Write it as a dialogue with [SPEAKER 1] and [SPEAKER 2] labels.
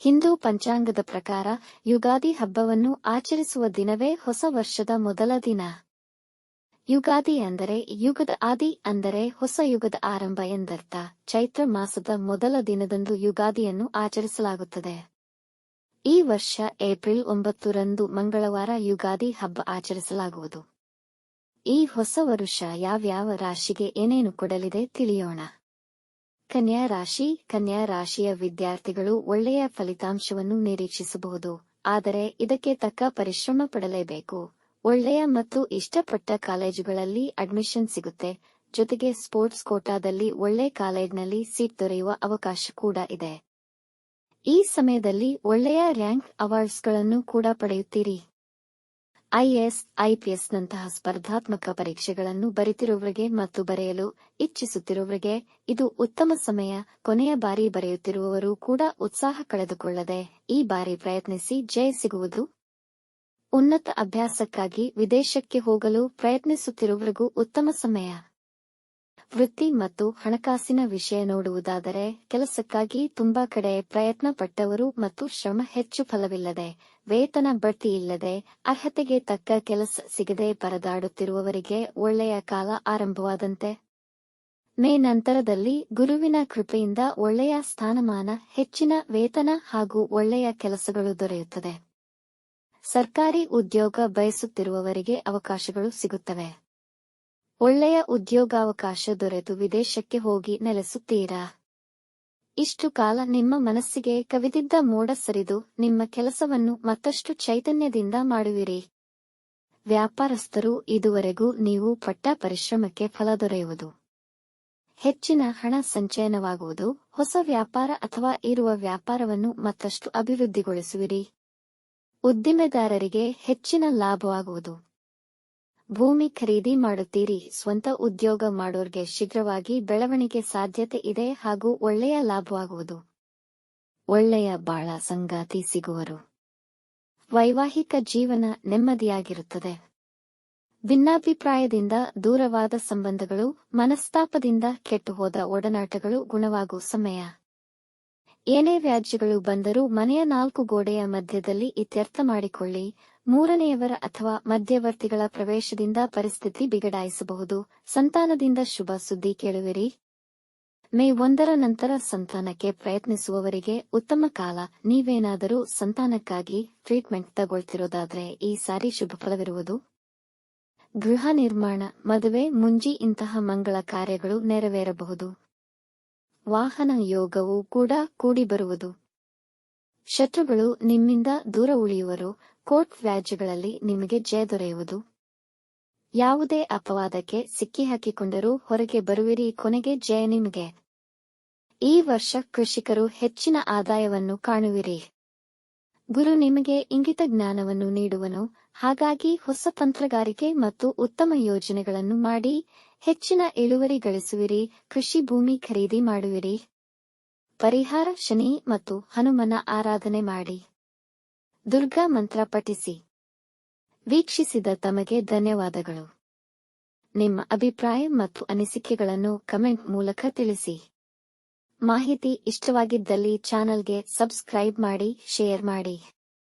[SPEAKER 1] ಹಿಂದೂ ಪಂಚಾಂಗದ ಪ್ರಕಾರ ಯುಗಾದಿ ಹಬ್ಬವನ್ನು ಆಚರಿಸುವ ದಿನವೇ ಹೊಸ ವರ್ಷದ ಮೊದಲ ದಿನ. ಯುಗಾದಿ ಅಂದರೆ ಯುಗದ ಆದಿ ಅಂದರೆ ಹೊಸ ಯುಗದ ಆರಂಭ ಎಂದರ್ಥ. ಚೈತ್ರ ಮಾಸದ ಮೊದಲ ದಿನದಂದು ಯುಗಾದಿಯನ್ನು ಆಚರಿಸಲಾಗುತ್ತದೆ. ಈ ವರ್ಷ ಏಪ್ರಿಲ್ ಒಂಬತ್ತರಂದು ಮಂಗಳವಾರ ಯುಗಾದಿ ಹಬ್ಬ ಆಚರಿಸಲಾಗುವುದು. ಈ ಹೊಸ ವರುಷ ಯಾವ್ಯಾವ ರಾಶಿಗೆ ಏನೇನು ಕೊಡಲಿದೆ ತಿಳಿಯೋಣ. ಕನ್ಯಾ ರಾಶಿ, ಕನ್ಯಾ ರಾಶಿಯ ವಿದ್ಯಾರ್ಥಿಗಳು ಒಳ್ಳೆಯ ಫಲಿತಾಂಶವನ್ನು ನಿರೀಕ್ಷಿಸಬಹುದು, ಆದರೆ ಇದಕ್ಕೆ ತಕ್ಕ ಪರಿಶ್ರಮ ಪಡಲೇಬೇಕು. ಒಳ್ಳೆಯ ಮತ್ತು ಇಷ್ಟಪಟ್ಟ ಕಾಲೇಜುಗಳಲ್ಲಿ ಅಡ್ಮಿಷನ್ ಸಿಗುತ್ತೆ, ಜೊತೆಗೆ ಸ್ಪೋರ್ಟ್ಸ್ ಕೋಟಾದಲ್ಲಿ ಒಳ್ಳೆ ಕಾಲೇಜ್ನಲ್ಲಿ ಸೀಟ್ ದೊರೆಯುವ ಅವಕಾಶ ಕೂಡ ಇದೆ. ಈ ಸಮಯದಲ್ಲಿ ಒಳ್ಳೆಯ ರ್ಯಾಂಕ್ ಅವಾರ್ಡ್ಸ್ಗಳನ್ನು ಕೂಡ ಪಡೆಯುತ್ತೀರಿ. ಐಎಎಸ್ ಐಪಿಎಸ್ನಂತಹ ಸ್ಪರ್ಧಾತ್ಮಕ ಪರೀಕ್ಷೆಗಳನ್ನು ಬರೆತಿರುವವರಿಗೆ ಮತ್ತು ಬರೆಯಲು ಇಚ್ಛಿಸುತ್ತಿರುವವರಿಗೆ ಇದು ಉತ್ತಮ ಸಮಯ. ಕೊನೆಯ ಬಾರಿ ಬರೆಯುತ್ತಿರುವವರು ಕೂಡ ಉತ್ಸಾಹ ಕಳೆದುಕೊಳ್ಳದೆ ಈ ಬಾರಿ ಪ್ರಯತ್ನಿಸಿ ಜಯ ಸಿಗುವುದು. ಉನ್ನತ ಅಭ್ಯಾಸಕ್ಕಾಗಿ ವಿದೇಶಕ್ಕೆ ಹೋಗಲು ಪ್ರಯತ್ನಿಸುತ್ತಿರುವವರಿಗೂ ಉತ್ತಮ ಸಮಯ. ವೃತ್ತಿ ಮತ್ತು ಹಣಕಾಸಿನ ವಿಷಯ ನೋಡುವುದಾದರೆ ಕೆಲಸಕ್ಕಾಗಿ ತುಂಬಾ ಕಡೆ ಪ್ರಯತ್ನ ಪಟ್ಟವರು ಮತ್ತು ಶ್ರಮ ಹೆಚ್ಚು ಫಲವಿಲ್ಲದೆ ವೇತನ ಬಡ್ತಿ ಇಲ್ಲದೆ ಅರ್ಹತೆಗೆ ತಕ್ಕ ಕೆಲಸ ಸಿಗದೆ ಪರದಾಡುತ್ತಿರುವವರಿಗೆ ಒಳ್ಳೆಯ ಕಾಲ ಆರಂಭವಾದಂತೆ. ಮೇ ನಂತರದಲ್ಲಿ ಗುರುವಿನ ಕೃಪೆಯಿಂದ ಒಳ್ಳೆಯ ಸ್ಥಾನಮಾನ, ಹೆಚ್ಚಿನ ವೇತನ ಹಾಗೂ ಒಳ್ಳೆಯ ಕೆಲಸಗಳು ದೊರೆಯುತ್ತದೆ. ಸರ್ಕಾರಿ ಉದ್ಯೋಗ ಬಯಸುತ್ತಿರುವವರಿಗೆ ಅವಕಾಶಗಳು ಸಿಗುತ್ತವೆ. ಒಳ್ಳೆಯ ಉದ್ಯೋಗಾವಕಾಶ ದೊರೆತು ವಿದೇಶಕ್ಕೆ ಹೋಗಿ ನೆಲೆಸುತ್ತೀರಾ? ಇಷ್ಟು ಕಾಲ ನಿಮ್ಮ ಮನಸ್ಸಿಗೆ ಕವಿದಿದ್ದ ಮೋಡ ಸರಿದು ನಿಮ್ಮ ಕೆಲಸವನ್ನು ಮತ್ತಷ್ಟು ಚೈತನ್ಯದಿಂದ ಮಾಡುವಿರಿ. ವ್ಯಾಪಾರಸ್ಥರು ಇದುವರೆಗೂ ನೀವು ಪಟ್ಟ ಪರಿಶ್ರಮಕ್ಕೆ ಫಲ ದೊರೆಯುವುದು. ಹೆಚ್ಚಿನ ಹಣ ಸಂಚಯನವಾಗುವುದು, ಹೊಸ ವ್ಯಾಪಾರ ಅಥವಾ ಇರುವ ವ್ಯಾಪಾರವನ್ನು ಮತ್ತಷ್ಟು ಅಭಿವೃದ್ಧಿಗೊಳಿಸುವಿರಿ. ಉದ್ದಿಮೆದಾರರಿಗೆ ಹೆಚ್ಚಿನ ಲಾಭವಾಗುವುದು. ಭೂಮಿ ಖರೀದಿ ಮಾಡುತ್ತೀರಿ, ಸ್ವಂತ ಉದ್ಯೋಗ ಮಾಡೋರ್ಗೆ ಶೀಘ್ರವಾಗಿ ಬೆಳವಣಿಗೆ ಸಾಧ್ಯತೆ ಇದೆ ಹಾಗೂ ಒಳ್ಳೆಯ ಲಾಭವಾಗುವುದು. ಒಳ್ಳೆಯ ಬಾಳ ಸಂಗಾತಿ ಸಿಗುವರು. ವೈವಾಹಿಕ ಜೀವನ ನೆಮ್ಮದಿಯಾಗಿರುತ್ತದೆ. ಭಿನ್ನಾಭಿಪ್ರಾಯದಿಂದ ದೂರವಾದ ಸಂಬಂಧಗಳು, ಮನಸ್ತಾಪದಿಂದ ಕೆಟ್ಟುಹೋದ ಒಡನಾಟಗಳು ಗುಣವಾಗುವ ಸಮಯ. ಏನೇ ವ್ಯಾಜ್ಯಗಳು ಬಂದರೂ ಮನೆಯ ನಾಲ್ಕು ಗೋಡೆಯ ಮಧ್ಯದಲ್ಲಿ ಇತ್ಯರ್ಥ ಮಾಡಿಕೊಳ್ಳಿ ಮೂರನೆಯವರ ಅಥವಾ ಮಧ್ಯವರ್ತಿಗಳ ಪ್ರವೇಶದಿಂದ ಪರಿಸ್ಥಿತಿ ಬಿಗಡಾಯಿಸಬಹುದು. ಸಂತಾನದಿಂದ ಶುಭ ಸುದ್ದಿ ಕೇಳುವಿರಿ. ಮೇ ಒಂದರ ನಂತರ ಸಂತಾನಕ್ಕೆ ಪ್ರಯತ್ನಿಸುವವರಿಗೆ ಉತ್ತಮ ಕಾಲ. ನೀವೇನಾದರೂ ಸಂತಾನಕ್ಕಾಗಿ ಟ್ರೀಟ್ಮೆಂಟ್ ತಗೊಳ್ತಿರೋದಾದ್ರೆ ಈ ಸಾರಿ ಶುಭ ಫಲವಿರುವುದು. ಗೃಹ ನಿರ್ಮಾಣ. ಮದುವೆ, ಮುಂಜಿ ಇಂತಹ ಮಂಗಳ ಕಾರ್ಯಗಳು ನೆರವೇರಬಹುದು. ವಾಹನ ಯೋಗವು ಕೂಡ ಕೂಡಿಬರುವುದು ಶತ್ರುಗಳು ನಿಮ್ಮಿಂದ ದೂರ ಉಳಿಯುವರು. ಕೋರ್ಟ್ ವ್ಯಾಜ್ಯಗಳಲ್ಲಿ ನಿಮಗೆ ಜಯ ದೊರೆಯುವುದು. ಯಾವುದೇ ಅಪವಾದಕ್ಕೆ ಸಿಕ್ಕಿ ಹಾಕಿಕೊಂಡರೂ ಹೊರಗೆ ಬರುವಿರಿ ಕೊನೆಗೆ ಜಯ ನಿಮಗೆ. ಈ ವರ್ಷ ಕೃಷಿಕರು ಹೆಚ್ಚಿನ ಆದಾಯವನ್ನು ಕಾಣುವಿರಿ. ಗುರು ನಿಮಗೆ ಇಂಗಿತ ಜ್ಞಾನವನ್ನು ನೀಡುವನು. ಹಾಗಾಗಿ ಹೊಸ ತಂತ್ರಗಾರಿಕೆ ಮತ್ತು ಉತ್ತಮ ಯೋಜನೆಗಳನ್ನು ಮಾಡಿ, ಹೆಚ್ಚಿನ ಇಳುವರಿ ಗಳಿಸುವಿರಿ, ಕೃಷಿ ಭೂಮಿ ಖರೀದಿ ಮಾಡುವಿರಿ. ಪರಿಹಾರ ಶನಿ ಮತ್ತು ಹನುಮನ ಆರಾಧನೆ ಮಾಡಿ. ದುರ್ಗಾ ಮಂತ್ರ ಪಠಿಸಿ. ವೀಕ್ಷಿಸಿದ ತಮಗೆ ಧನ್ಯವಾದಗಳು. ನಿಮ್ಮ ಅಭಿಪ್ರಾಯ ಮತ್ತು ಅನಿಸಿಕೆಗಳನ್ನು ಕಮೆಂಟ್ ಮೂಲಕ ತಿಳಿಸಿ. ಮಾಹಿತಿ ಇಷ್ಟವಾಗಿದ್ದಲ್ಲಿ ಚಾನಲ್ಗೆ ಸಬ್ಸ್ಕ್ರೈಬ್ ಮಾಡಿ, ಶೇರ್ ಮಾಡಿ.